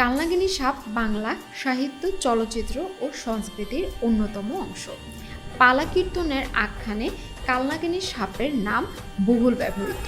কালনাগিনী সাপ বাংলা সাহিত্য, চলচ্চিত্র ও সংস্কৃতির অন্যতম অংশ। পালা কীর্তনের আখ্যানে কালনাগিনী সাপের নাম বহুল ব্যবহৃত।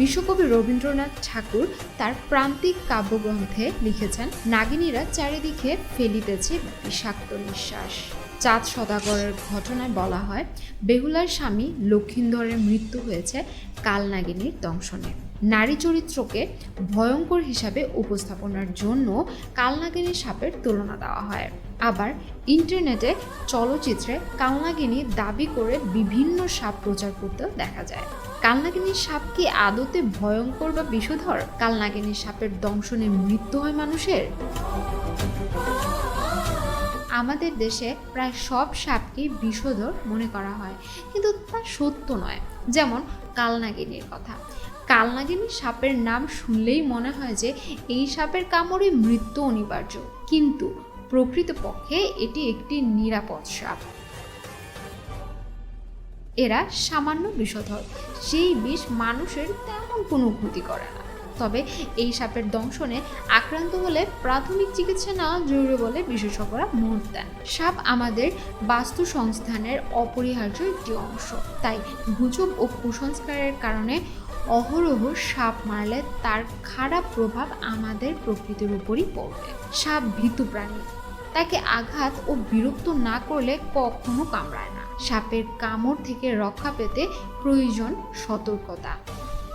বিশ্বকবি রবীন্দ্রনাথ ঠাকুর তার প্রান্তিক কাব্যগ্রন্থে লিখেছেন, নাগিনীরা চারিদিকে ফেলিতেছে বিষাক্ত নিঃশ্বাস। চাঁদ সদাগরের ঘটনায় বলা হয়, বেহুলার স্বামী লক্ষিন্দরের মৃত্যু হয়েছে কালনাগিনীর দংশনে। নারী চরিত্রকে ভয়ঙ্কর হিসাবে উপস্থাপনার জন্য কালনাগিনী সাপের তুলনা দেওয়া হয়। আবার ইন্টারনেটে চলচ্চিত্রে কালনাগিনী দাবি করে বিভিন্ন সাপ প্রচার করতেও দেখা যায়। কালনাগিনীর সাপ কি আদতে ভয়ঙ্কর বা বিষধর? কালনাগিনীর সাপের দংশনে মৃত্যু হয় মানুষের? আমাদের দেশে প্রায় সব সাপকেই বিষধর মনে করা হয়। কিন্তু তা সত্য নয়। যেমন কালনাগিনীর কথা। কালনাগিনী সাপের নাম শুনলেই মনে হয় যে এই সাপের কামড়ে মৃত্যু অনিবার্য। কিন্তু প্রকৃতপক্ষে এটি একটি নিরাপদ সাপ। এরা সামান্য বিষধর। সেই বিষ মানুষের তেমন কোনো ক্ষতি করে না। তবে এই সাপের দংশনে আক্রান্ত হলে প্রাথমিক চিকিৎসা নেওয়া জরুরি বলে বিশেষজ্ঞরা মত দেন। সাপ আমাদের বাস্তু সংস্থানের অপরিহার্য একটি অংশ। তাই গুজব ও কুসংস্কারের কারণে অহরহ সাপ মারলে তার খারাপ প্রভাব আমাদের প্রকৃতির উপরই পড়বে। সাপ ভীতু প্রাণী। তাকে আঘাত ও বিরক্ত না করলে কখনো কামড়ায় না। সাপের কামড় থেকে রক্ষা পেতে প্রয়োজন সতর্কতা।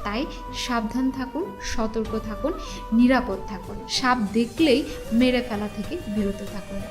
তাই সাবধান থাকুন সতর্ক থাকুন নিরাপদ থাকুন। সাপ দেখলেই মেরে ফেলা থেকে বিরত থাকুন।